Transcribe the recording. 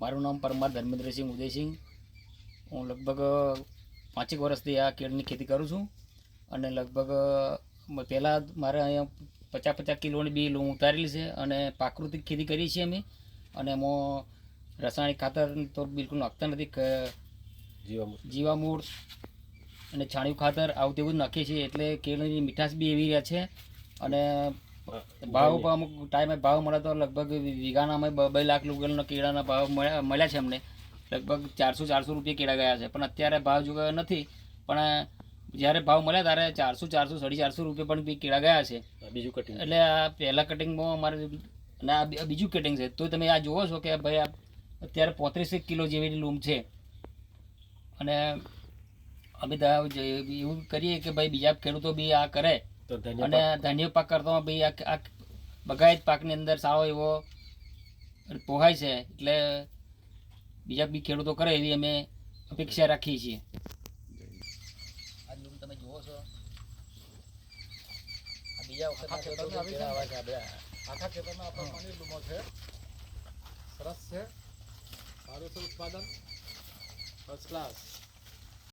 મારું નામ પરમાર ધર્મેન્દ્રસિંહ ઉદયસિંહ. હું લગભગ પાંચેક વર્ષથી આ કેળની ખેતી કરું છું. અને લગભગ પહેલાં મારે અહીંયા પચાસ પચાસ કિલોની બી લૂં ઉતારેલી છે અને પ્રાકૃતિક ખેતી કરી છે અમે. અને એમાં રાસાયણિક ખાતર તો બિલકુલ નાખતા નથી જીવામૃત. જીવામૂળ અને છાણિયું ખાતર આવું તેવું જ નાખીએ છીએ. એટલે કેળની મીઠાશ બી એવી રહે છે. અને ભાવ અમુક ટાઈમે ભાવ મળે તો લગભગ વીઘાના અમે બ- લાખ રૂપિયાના કેળાના ભાવ મળ્યા મળ્યા છે અમને લગભગ ચારસો ચારસો રૂપિયા કેળા ગયા છે. પણ અત્યારે ભાવ જોગાયો નથી. પણ જ્યારે ભાવ મળ્યા ત્યારે ચારસો ચારસો સાડી ચારસો રૂપિયા પણ કેળા ગયા છે. બીજું કટિંગ એટલે આ પહેલાં કટિંગમાં અમારે અને આ બીજું કટિંગ છે. તો તમે આ જુઓ છો કે ભાઈ આ અત્યારે પોત્રીસ કિલો જેવી લૂમ છે. અને અમે એવું કરીએ કે ભાઈ બીજા ખેડૂતો બી આ કરે. તો અને ધાન્ય પાક કરતો ભાઈ આ બગાયત પાકની અંદર સારો એવો પોહાય છે એટલે બીજા બી ખેડૂતો કરે એવી અમે અપેક્ષા રાખીએ છીએ. તમે જુઓ બીજા? આખા ખેતરમાં લૂમો છે? સરસ છે. સારું છે ઉત્પાદન? First class